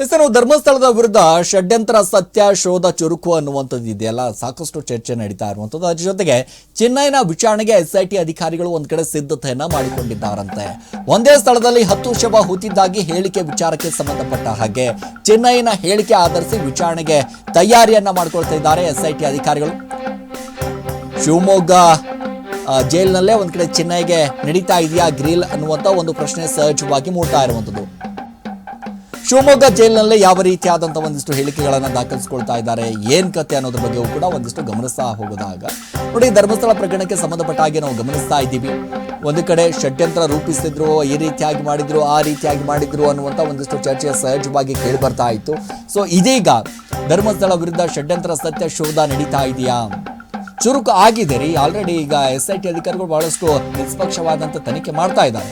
ಹೆಸರು ಧರ್ಮಸ್ಥಳದ ವಿರುದ್ಧ ಷಡ್ಯಂತ್ರ ಸತ್ಯ, ಶೋಧ, ಚುರುಕು ಅನ್ನುವಂಥದ್ದು ಇದೆಯಲ್ಲ? ಸಾಕಷ್ಟು ಚರ್ಚೆ ನಡೀತಾ ಇರುವಂಥದ್ದು. ಅದ್ರ ಜೊತೆಗೆ ಚೆನ್ನೈನ ವಿಚಾರಣೆಗೆ ಎಸ್ಐಟಿ ಅಧಿಕಾರಿಗಳು ಒಂದು ಕಡೆ ಸಿದ್ಧತೆಯನ್ನ ಮಾಡಿಕೊಂಡಿದ್ದಾರಂತೆ. ಒಂದೇ ಸ್ಥಳದಲ್ಲಿ ಹತ್ತು ಶವ ಹೂತಿದ್ದಾಗಿ ಹೇಳಿಕೆ ವಿಚಾರಕ್ಕೆ ಸಂಬಂಧಪಟ್ಟ ಹಾಗೆ ಚೆನ್ನೈನ ಹೇಳಿಕೆ ಆಧರಿಸಿ ವಿಚಾರಣೆಗೆ ತಯಾರಿಯನ್ನ ಮಾಡ್ಕೊಳ್ತಾ ಇದ್ದಾರೆ ಎಸ್ಐಟಿ ಅಧಿಕಾರಿಗಳು. ಶಿವಮೊಗ್ಗ ಜೈಲ್ನಲ್ಲೇ ಒಂದ್ ಕಡೆ ಚೆನ್ನೈಗೆ ನಡೀತಾ ಇದೆಯಾ ಗ್ರಿಲ್ ಅನ್ನುವಂಥ ಒಂದು ಪ್ರಶ್ನೆ ಸಹಜವಾಗಿ ಮೂಡ್ತಾ ಇರುವಂಥದ್ದು. ಶಿವಮೊಗ್ಗ ಜೈಲಿನಲ್ಲೇ ಯಾವ ರೀತಿಯಾದಂಥ ಒಂದಿಷ್ಟು ಹೇಳಿಕೆಗಳನ್ನು ದಾಖಲಿಸ್ಕೊಳ್ತಾ ಇದ್ದಾರೆ, ಏನು ಕತೆ ಅನ್ನೋದ್ರ ಬಗ್ಗೆಯೂ ಕೂಡ ಒಂದಿಷ್ಟು ಗಮನಿಸ್ತಾ ಹೋಗೋದಾಗ ನೋಡಿ, ಧರ್ಮಸ್ಥಳ ಪ್ರಕರಣಕ್ಕೆ ಸಂಬಂಧಪಟ್ಟ ಹಾಗೆ ನಾವು ಗಮನಿಸ್ತಾ ಇದ್ದೀವಿ. ಒಂದು ಕಡೆ ಷಡ್ಯಂತ್ರ ರೂಪಿಸಿದ್ರು ಈ ರೀತಿಯಾಗಿ ಮಾಡಿದ್ರು, ಆ ರೀತಿಯಾಗಿ ಮಾಡಿದ್ರು ಅನ್ನುವಂಥ ಒಂದಿಷ್ಟು ಚರ್ಚೆ ಸಹಜವಾಗಿ ಕೇಳಿ ಬರ್ತಾ ಇತ್ತು. ಸೊ ಇದೀಗ ಧರ್ಮಸ್ಥಳ ವಿರುದ್ಧ ಷಡ್ಯಂತ್ರ ಸತ್ಯ ಶೋಧ ನಡೀತಾ ಇದೆಯಾ? ಚುರುಕು ಆಗಿದೆ ರೀ ಆಲ್ರೆಡಿ ಈಗ ಎಸ್ ಐ ಟಿ ಅಧಿಕಾರಿಗಳು ಬಹಳಷ್ಟು ನಿಷ್ಪಕ್ಷವಾದಂಥ ತನಿಖೆ ಮಾಡ್ತಾ ಇದ್ದಾರೆ.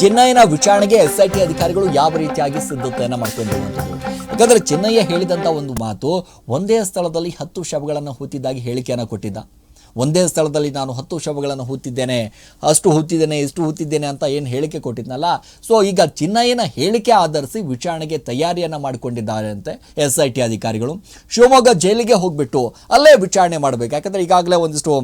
ಚೆನ್ನೈನ ವಿಚಾರಣೆಗೆ ಎಸ್ ಐ ಟಿ ಅಧಿಕಾರಿಗಳು ಯಾವ ರೀತಿಯಾಗಿ ಸಿದ್ಧತೆಯನ್ನು ಮಾಡ್ಕೊಂಡಿರುವಂಥದ್ದು? ಯಾಕಂದ್ರೆ ಚೆನ್ನಯ್ಯ ಹೇಳಿದಂಥ ಒಂದು ಮಾತು, ಒಂದೇ ಸ್ಥಳದಲ್ಲಿ ಹತ್ತು ಶವಗಳನ್ನು ಹೂತಿದ್ದಾಗಿ ಹೇಳಿಕೆಯನ್ನು ಕೊಟ್ಟಿದ್ದ. ಒಂದೇ ಸ್ಥಳದಲ್ಲಿ ನಾನು ಹತ್ತು ಶವಗಳನ್ನು ಹೂತಿದ್ದೇನೆ, ಅಷ್ಟು ಹೂತಿದ್ದೇನೆ, ಇಷ್ಟು ಹೂತಿದ್ದೇನೆ ಅಂತ ಏನು ಹೇಳಿಕೆ ಕೊಟ್ಟಿದ್ನಲ್ಲ? ಸೊ ಈಗ ಚಿನ್ನಯ್ಯನ ಹೇಳಿಕೆ ಆಧರಿಸಿ ವಿಚಾರಣೆಗೆ ತಯಾರಿಯನ್ನು ಮಾಡಿಕೊಂಡಿದ್ದಾರೆ ಅಂತೆ ಎಸ್ ಐ ಟಿ ಅಧಿಕಾರಿಗಳು. ಶಿವಮೊಗ್ಗ ಜೈಲಿಗೆ ಹೋಗ್ಬಿಟ್ಟು ಅಲ್ಲೇ ವಿಚಾರಣೆ ಮಾಡಬೇಕು. ಯಾಕಂದರೆ ಈಗಾಗಲೇ ಒಂದಿಷ್ಟು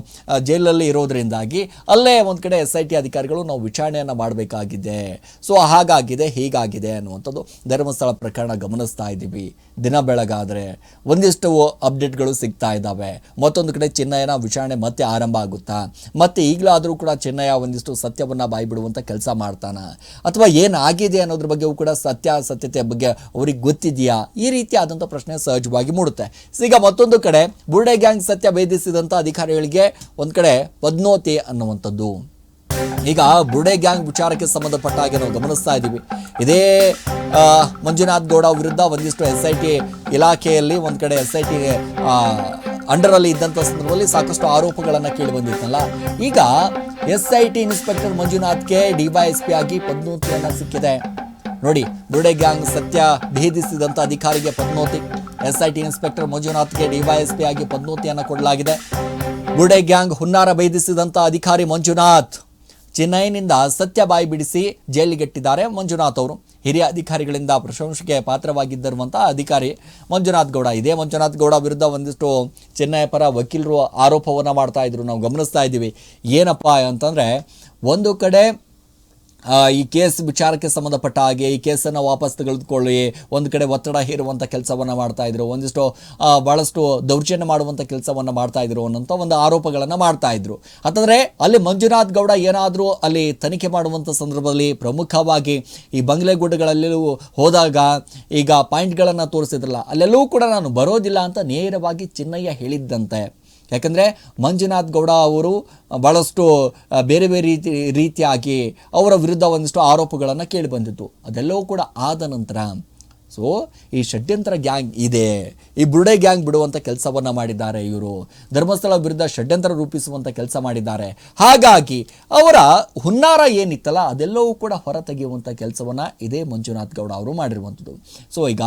ಜೈಲಲ್ಲಿ ಇರೋದ್ರಿಂದಾಗಿ ಅಲ್ಲೇ ಒಂದು ಕಡೆ ಎಸ್ ಐ ಟಿ ಅಧಿಕಾರಿಗಳು ನಾವು ವಿಚಾರಣೆಯನ್ನು ಮಾಡಬೇಕಾಗಿದೆ. ಸೊ ಹಾಗಾಗಿದೆ, ಹೀಗಾಗಿದೆ ಅನ್ನುವಂಥದ್ದು ಧರ್ಮಸ್ಥಳ ಪ್ರಕರಣ ಗಮನಿಸ್ತಾ ಇದ್ದೀವಿ. ದಿನ ಬೆಳಗಾದರೆ ಒಂದಿಷ್ಟು ಅಪ್ಡೇಟ್ಗಳು ಸಿಗ್ತಾ ಇದ್ದಾವೆ. ಮತ್ತೊಂದು ಕಡೆ ಚಿನ್ನಯ್ಯನ ವಿಚಾರಣೆ ಮತ್ತೆ ಆರಂಭ ಆಗುತ್ತಾ? ಮತ್ತೆ ಈಗಲಾದರೂ ಕೂಡ ಚೆನ್ನಯ್ಯ ಒಂದಿಷ್ಟು ಸತ್ಯವನ್ನು ಬಾಯಿ ಬಿಡುವಂಥ ಕೆಲಸ ಮಾಡ್ತಾನ. ಅಥವಾ ಏನಾಗಿದೆ ಅನ್ನೋದ್ರ ಬಗ್ಗೆಯೂ ಕೂಡ ಸತ್ಯ ಸತ್ಯಾಸತ್ಯತೆಯ ಬಗ್ಗೆ ಅವ್ರಿಗೆ ಗೊತ್ತಿದೆಯಾ? ಈ ರೀತಿಯಾದಂಥ ಪ್ರಶ್ನೆ ಸಹಜವಾಗಿ ಮೂಡುತ್ತೆ. ಈಗ ಮತ್ತೊಂದು ಕಡೆ, ಬುರ್ಡೆ ಗ್ಯಾಂಗ್ ಸತ್ಯ ಭೇದಿಸಿದಂಥ ಅಧಿಕಾರಿಗಳಿಗೆ ಒಂದು ಕಡೆ ಪದ್ನೋತಿ ಅನ್ನುವಂಥದ್ದು. ಈಗ ಬುರ್ಡೆ ಗ್ಯಾಂಗ್ ವಿಚಾರಕ್ಕೆ ಸಂಬಂಧಪಟ್ಟ ಹಾಗೆ ನಾವು ಗಮನಿಸ್ತಾ ಇದ್ದೀವಿ. ಇದೇ ಮಂಜುನಾಥ್ ಗೌಡ ವಿರುದ್ಧ ಒಂದಿಷ್ಟು ಎಸ್ ಐ ಟಿ ಇಲಾಖೆಯಲ್ಲಿ ಒಂದು ಕಡೆ ಎಸ್ ಐ ಟಿ ಅಂಡರಲ್ಲಿ ಇದ್ದಂಥ ಸಂದರ್ಭದಲ್ಲಿ ಸಾಕಷ್ಟು ಆರೋಪಗಳನ್ನು ಕೇಳಿ ಬಂದಿತ್ತಲ್ಲ. ಈಗ ಎಸ್ ಐ ಟಿ ಇನ್ಸ್ಪೆಕ್ಟರ್ ಮಂಜುನಾಥ್ಗೆ ಡಿವೈಎಸ್ಪಿ ಆಗಿ ಪದ್ಮೋತಿಯನ್ನು ಸಿಕ್ಕಿದೆ. ನೋಡಿ ದುಡೆ ಗ್ಯಾಂಗ್ ಸತ್ಯ ಭೇದಿಸಿದಂಥ ಅಧಿಕಾರಿಗೆ ಪದ್ಮೋತಿ. ಎಸ್ ಐ ಟಿ ಇನ್ಸ್ಪೆಕ್ಟರ್ ಮಂಜುನಾಥ್ಗೆ ಡಿವೈಎಸ್ಪಿ ಆಗಿ ಪದ್ಮೋತಿಯನ್ನು ಕೊಡಲಾಗಿದೆ. ಗುಡೆ ಗ್ಯಾಂಗ್ ಹುನ್ನಾರ ಭೇದಿಸಿದಂಥ ಅಧಿಕಾರಿ ಮಂಜುನಾಥ್. ಚೆನ್ನೈನಿಂದ ಸತ್ಯ ಬಾಯಿ ಬಿಡಿಸಿ ಜೈಲಿಗೆಟ್ಟಿದ್ದಾರೆ ಮಂಜುನಾಥ್ ಅವರು. ಹಿರಿಯ ಅಧಿಕಾರಿಗಳಿಂದ ಪ್ರಶಂಸೆಗೆ ಪಾತ್ರವಾಗಿದ್ದರುವಂತಹ ಅಧಿಕಾರಿ ಮಂಜುನಾಥ್ ಗೌಡ ಇದೇ. ಮಂಜುನಾಥ್ ಗೌಡ ವಿರುದ್ಧ ಒಂದಿಷ್ಟು ಚೆನ್ನೈ ಪರ ವಕೀಲರು ಆರೋಪವನ್ನು ಮಾಡ್ತಾ ಇದ್ರು. ನಾವು ಗಮನಿಸ್ತಾ ಇದ್ದೀವಿ. ಏನಪ್ಪ ಅಂತಂದರೆ, ಒಂದು ಕಡೆ ಈ ಕೇಸ್ ವಿಚಾರಕ್ಕೆ ಸಂಬಂಧಪಟ್ಟ ಹಾಗೆ ಈ ಕೇಸನ್ನು ವಾಪಸ್ ತೆಗೆದುಕೊಳ್ಳಿ. ಒಂದು ಕಡೆ ಒತ್ತಡ ಹೇರುವಂಥ ಕೆಲಸವನ್ನು ಮಾಡ್ತಾ ಇದ್ರು. ಒಂದಿಷ್ಟು ಭಾಳಷ್ಟು ದೌರ್ಜನ್ಯ ಮಾಡುವಂಥ ಕೆಲಸವನ್ನು ಮಾಡ್ತಾ ಇದ್ರು ಅನ್ನೋಂಥ ಒಂದು ಆರೋಪಗಳನ್ನು ಮಾಡ್ತಾ ಇದ್ರು. ಅಂತಂದರೆ ಅಲ್ಲಿ ಮಂಜುನಾಥ್ ಗೌಡ ಏನಾದರೂ ಅಲ್ಲಿ ತನಿಖೆ ಮಾಡುವಂಥ ಸಂದರ್ಭದಲ್ಲಿ ಪ್ರಮುಖವಾಗಿ ಈ ಬಂಗ್ಲೆಗುಡ್ಡಗಳಲ್ಲೆಲ್ಲೂ ಹೋದಾಗ ಈಗ ಪಾಯಿಂಟ್ಗಳನ್ನು ತೋರಿಸಿದ್ರಲ್ಲ, ಅಲ್ಲೆಲ್ಲೂ ಕೂಡ ನಾನು ಬರೋದಿಲ್ಲ ಅಂತ ನೇರವಾಗಿ ಚಿನ್ನಯ್ಯ ಹೇಳಿದ್ದಂತೆ. ಯಾಕಂದರೆ ಮಂಜುನಾಥ್ ಗೌಡ ಅವರು ಭಾಳಷ್ಟು ಬೇರೆ ಬೇರೆ ರೀತಿ, ರೀತಿಯಾಗಿ ಅವರ ವಿರುದ್ಧ ಒಂದಿಷ್ಟು ಆರೋಪಗಳನ್ನು ಕೇಳಿಬಂದಿತ್ತು ಅದೆಲ್ಲವೂ ಕೂಡ ಆದ ನಂತರ ಸೊ ಈ ಷಡ್ಯಂತ್ರ ಗ್ಯಾಂಗ್ ಇದೆ. ಈ ಬುರುಡೆ ಗ್ಯಾಂಗ್ ಬಿಡುವಂಥ ಕೆಲಸವನ್ನು ಮಾಡಿದ್ದಾರೆ ಇವರು. ಧರ್ಮಸ್ಥಳ ವಿರುದ್ಧ ಷಡ್ಯಂತ್ರ ರೂಪಿಸುವಂಥ ಕೆಲಸ ಮಾಡಿದ್ದಾರೆ. ಹಾಗಾಗಿ, ಅವರ ಹುನ್ನಾರ ಏನಿತ್ತಲ್ಲ, ಅದೆಲ್ಲವೂ ಕೂಡ ಹೊರ ತೆಗೆಯುವಂಥ ಕೆಲಸವನ್ನು ಇದೇ ಮಂಜುನಾಥ್ ಗೌಡ ಅವರು ಮಾಡಿರುವಂಥದ್ದು ಸೊ ಈಗ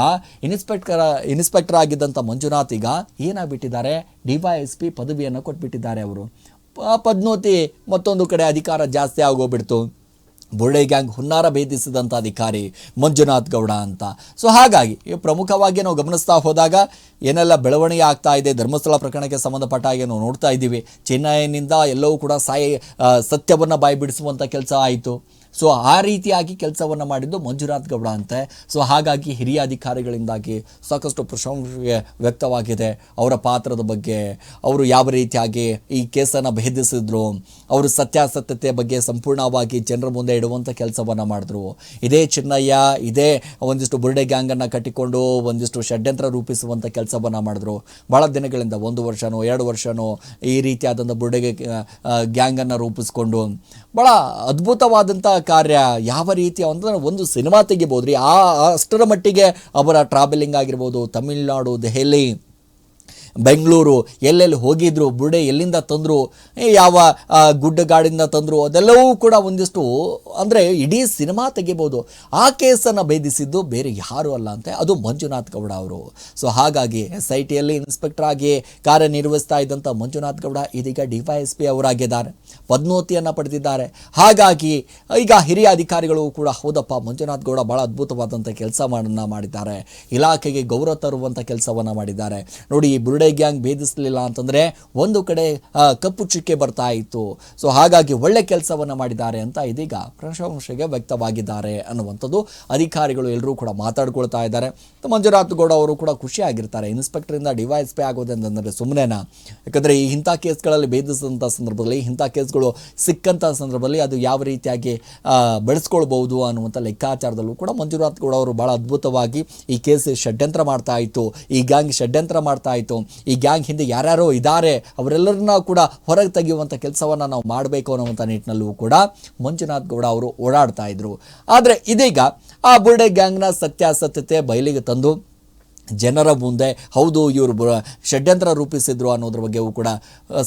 ಇನ್ಸ್ಪೆಕ್ಟರ್ ಇನ್ಸ್ಪೆಕ್ಟರ್ ಆಗಿದ್ದಂಥ ಮಂಜುನಾಥ್ ಈಗ ಏನಾಗ್ಬಿಟ್ಟಿದ್ದಾರೆ? ಡಿ ವೈ ಎಸ್ ಪಿ ಪದವಿಯನ್ನು ಕೊಟ್ಬಿಟ್ಟಿದ್ದಾರೆ ಅವರು. ಪ- ಪದ್ನೋತಿ ಮತ್ತೊಂದು ಕಡೆ ಅಧಿಕಾರ ಜಾಸ್ತಿ ಆಗೋಗ್ಬಿಡ್ತು. ಬುರ್ಡೆ ಗ್ಯಾಂಗ್ ಹುನ್ನಾರ ಭೇದಿಸಿದಂಥ ಅಧಿಕಾರಿ ಮಂಜುನಾಥ್ ಗೌಡ ಅಂತ. ಸೊ ಹಾಗಾಗಿ ಪ್ರಮುಖವಾಗಿ ನಾವು ಗಮನಿಸ್ತಾ ಹೋದಾಗ ಏನೆಲ್ಲ ಬೆಳವಣಿಗೆ ಆಗ್ತಾ ಇದೆ, ಧರ್ಮಸ್ಥಳ ಪ್ರಕರಣಕ್ಕೆ ಸಂಬಂಧಪಟ್ಟ ಹಾಗೆ ನಾವು ನೋಡ್ತಾ ಇದ್ದೀವಿ. ಚೆನ್ನೈನಿಂದ ಎಲ್ಲವೂ ಕೂಡ ಸಾಯಿ ಸತ್ಯವನ್ನು ಬಾಯಿ ಬಿಡಿಸುವಂಥ ಕೆಲಸ ಆಯಿತು. ಸೊ ಆ ರೀತಿಯಾಗಿ ಕೆಲಸವನ್ನು ಮಾಡಿದ್ದು ಮಂಜುನಾಥ್ ಗೌಡ ಅಂತೆ. ಸೊ ಹಾಗಾಗಿ ಹಿರಿಯ ಅಧಿಕಾರಿಗಳಿಂದಾಗಿ ಸಾಕಷ್ಟು ಪ್ರಶಂಸೆ ವ್ಯಕ್ತವಾಗಿದೆ ಅವರ ಪಾತ್ರದ ಬಗ್ಗೆ. ಅವರು ಯಾವ ರೀತಿಯಾಗಿ ಈ ಕೇಸನ್ನು ಭೇದಿಸಿದ್ರು, ಅವರು ಸತ್ಯಾಸತ್ಯತೆ ಬಗ್ಗೆ ಸಂಪೂರ್ಣವಾಗಿ ಜನರ ಮುಂದೆ ಇಡುವಂಥ ಕೆಲಸವನ್ನು ಮಾಡಿದ್ರು. ಇದೇ ಚಿನ್ನಯ್ಯ, ಇದೇ ಒಂದಿಷ್ಟು ಬುರ್ಡೆ ಗ್ಯಾಂಗನ್ನು ಕಟ್ಟಿಕೊಂಡು ಒಂದಿಷ್ಟು ಷಡ್ಯಂತ್ರ ರೂಪಿಸುವಂಥ ಕೆಲಸವನ್ನು ಮಾಡಿದ್ರು. ಭಾಳ ದಿನಗಳಿಂದ, ಒಂದು ವರ್ಷನೋ, ಎರಡು ವರ್ಷನೋ ಈ ರೀತಿಯಾದಂಥ ಬುರ್ಡೆಗೆ ಗ್ಯಾಂಗನ್ನು ರೂಪಿಸ್ಕೊಂಡು. ಭಾಳ ಅದ್ಭುತವಾದಂಥ ಕಾರ್ಯ ಯಾವ ರೀತಿ ಒಂದು ಒಂದು ಸಿನಿಮಾ ತೆಗಿಬೋದು ರೀ ಆ, ಅಷ್ಟರ ಮಟ್ಟಿಗೆ ಅವರ ಟ್ರಾವೆಲಿಂಗ್ ಆಗಿರ್ಬೋದು, ತಮಿಳುನಾಡು, ದೆಹಲಿ ಬೆಂಗಳೂರು, ಎಲ್ಲೆಲ್ಲಿ ಹೋಗಿದ್ರು, ಬುರುಡೆ ಎಲ್ಲಿಂದ ತಂದರು ಯಾವ ಗುಡ್ಡಗಾಡಿಂದ ತಂದರು, ಅದೆಲ್ಲವೂ ಕೂಡ ಒಂದಿಷ್ಟು, ಅಂದರೆ ಇಡೀ ಸಿನಿಮಾ ತೆಗಿಬೋದು. ಆ ಕೇಸನ್ನು ಭೇದಿಸಿದ್ದು ಬೇರೆ ಯಾರೂ ಅಲ್ಲ ಅಂತೆ, ಅದು ಮಂಜುನಾಥ್ ಗೌಡ ಅವರು. ಸೊ ಹಾಗಾಗಿ ಎಸ್ ಐ ಟಿಯಲ್ಲಿ ಇನ್ಸ್ಪೆಕ್ಟರ್ ಆಗಿ ಕಾರ್ಯನಿರ್ವಹಿಸ್ತಾ ಇದ್ದಂಥ ಮಂಜುನಾಥ್ ಗೌಡ ಇದೀಗ ಡಿ ವೈ ಎಸ್ ಪಿ ಅವರಾಗಿದ್ದಾರೆ. ಪದ್ಮೋತಿಯನ್ನು ಪಡೆದಿದ್ದಾರೆ. ಹಾಗಾಗಿ, ಈಗ ಹಿರಿಯ ಅಧಿಕಾರಿಗಳು ಕೂಡ, ಹೌದಪ್ಪ, ಮಂಜುನಾಥ್ ಗೌಡ ಭಾಳ ಅದ್ಭುತವಾದಂಥ ಕೆಲಸವನ್ನು ಮಾಡಿದ್ದಾರೆ. ಇಲಾಖೆಗೆ ಗೌರವ ತರುವಂಥ ಕೆಲಸವನ್ನು ಮಾಡಿದ್ದಾರೆ. ನೋಡಿ ಈ ಬುರುಡೆ ಗ್ಯಾಂಗ್ ಭೇದಿಸಲಿಲ್ಲ ಅಂತಂದರೆ ಒಂದು ಕಡೆ ಕಪ್ಪು ಚುಕ್ಕೆ ಬರ್ತಾ ಇತ್ತು. ಸೊ ಹಾಗಾಗಿ ಒಳ್ಳೆ ಕೆಲಸವನ್ನು ಮಾಡಿದ್ದಾರೆ ಅಂತ ಇದೀಗ ಪ್ರಶಂಸೆಗೆ ವ್ಯಕ್ತವಾಗಿದ್ದಾರೆ ಅನ್ನುವಂಥದ್ದು ಅಧಿಕಾರಿಗಳು ಎಲ್ಲರೂ ಕೂಡ ಮಾತಾಡ್ಕೊಳ್ತಾ ಇದ್ದಾರೆ. ಮಂಜುನಾಥ್ ಗೌಡ ಅವರು ಕೂಡ ಖುಷಿಯಾಗಿರ್ತಾರೆ. ಇನ್ಸ್ಪೆಕ್ಟರಿಂದ ಡಿವೈಸ್ ಪೇ ಆಗೋದಂತಂದರೆ ಸುಮ್ಮನೆನಾ ಯಾಕಂದರೆ ಈ ಇಂಥ ಕೇಸ್ಗಳಲ್ಲಿ ಭೇದಿಸಿದಂಥ ಸಂದರ್ಭದಲ್ಲಿ, ಇಂಥ ಕೇಸ್ಗಳು ಸಿಕ್ಕಂಥ ಸಂದರ್ಭದಲ್ಲಿ ಅದು ಯಾವ ರೀತಿಯಾಗಿ ಬೆಳೆಸ್ಕೊಳ್ಬಹುದು ಅನ್ನುವಂಥ ಲೆಕ್ಕಾಚಾರದಲ್ಲೂ ಕೂಡ ಮಂಜುನಾಥ್ ಗೌಡ ಅವರು ಭಾಳ ಅದ್ಭುತವಾಗಿ ಈ ಕೇಸ್ ಷಡ್ಯಂತ್ರ ಮಾಡ್ತಾ ಇತ್ತು. ಈ ಗ್ಯಾಂಗ್ ಷಡ್ಯಂತ್ರ ಮಾಡ್ತಾ ಇತ್ತು. ಈ ಗ್ಯಾಂಗ್ ಹಿಂದೆ ಯಾರ್ಯಾರೋ ಇದ್ದಾರೆ, ಅವರೆಲ್ಲರನ್ನ ಕೂಡ ಹೊರಗೆ ತೆಗೆಯುವಂಥ ಕೆಲಸವನ್ನು ನಾವು ಮಾಡಬೇಕು ಅನ್ನುವಂಥ ನಿಟ್ಟಿನಲ್ಲೂ ಕೂಡ ಮಂಜುನಾಥ್ ಗೌಡ ಅವರು ಓಡಾಡ್ತಾ ಇದ್ರು. ಆದರೆ ಇದೀಗ ಆ ಬುರ್ಡೆ ಗ್ಯಾಂಗ್ನ ಸತ್ಯಾಸತ್ಯತೆ ಬಯಲಿಗೆ ತಂದು ಜನರ ಮುಂದೆ ಹೌದು ಇವರು ಷಡ್ಯಂತ್ರ ರೂಪಿಸಿದ್ರು ಅನ್ನೋದ್ರ ಬಗ್ಗೆಯೂ ಕೂಡ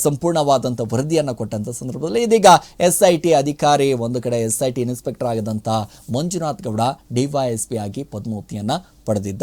ಸಂಪೂರ್ಣವಾದಂಥ ವರದಿಯನ್ನು ಕೊಟ್ಟಂಥ ಸಂದರ್ಭದಲ್ಲಿ ಇದೀಗ ಎಸ್ ಐ ಟಿ ಅಧಿಕಾರಿ, ಒಂದು ಕಡೆ ಎಸ್ ಐ ಟಿ ಇನ್ಸ್ಪೆಕ್ಟರ್ ಆಗಿದಂಥ ಮಂಜುನಾಥ್ ಗೌಡ ಡಿ ಪಿ ಆಗಿ ಪದ್ಮೋತಿಯನ್ನು ಪಡೆದಿದ್ದಾರೆ.